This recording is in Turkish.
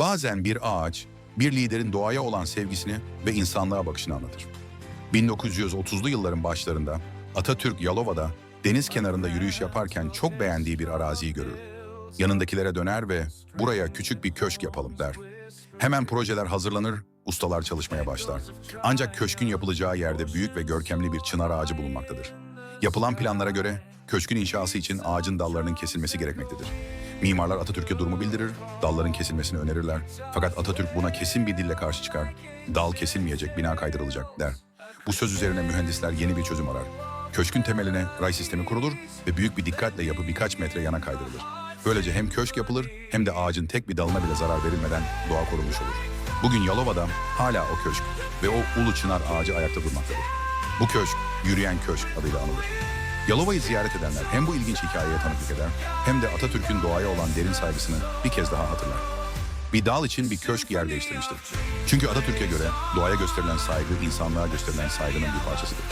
Bazen bir ağaç, bir liderin doğaya olan sevgisini ve insanlığa bakışını anlatır. 1930'lu yılların başlarında Atatürk Yalova'da deniz kenarında yürüyüş yaparken çok beğendiği bir araziyi görür. Yanındakilere döner ve buraya küçük bir köşk yapalım der. Hemen projeler hazırlanır, ustalar çalışmaya başlar. Ancak köşkün yapılacağı yerde büyük ve görkemli bir çınar ağacı bulunmaktadır. Yapılan planlara göre köşkün inşası için ağacın dallarının kesilmesi gerekmektedir. Mimarlar Atatürk'e durumu bildirir, dalların kesilmesini önerirler. Fakat Atatürk buna kesin bir dille karşı çıkar. Dal kesilmeyecek, bina kaydırılacak der. Bu söz üzerine mühendisler yeni bir çözüm arar. Köşkün temeline ray sistemi kurulur ve büyük bir dikkatle yapı birkaç metre yana kaydırılır. Böylece hem köşk yapılır hem de ağacın tek bir dalına bile zarar verilmeden doğa korunmuş olur. Bugün Yalova'da hala o köşk ve o ulu çınar ağacı ayakta durmaktadır. Bu köşk, yürüyen köşk adıyla anılır. Yalova'yı ziyaret edenler hem bu ilginç hikayeye tanıklık eder hem de Atatürk'ün doğaya olan derin saygısını bir kez daha hatırlar. Bir dal için bir köşk yer değiştirmiştir. Çünkü Atatürk'e göre doğaya gösterilen saygı insanlığa gösterilen saygının bir parçasıdır.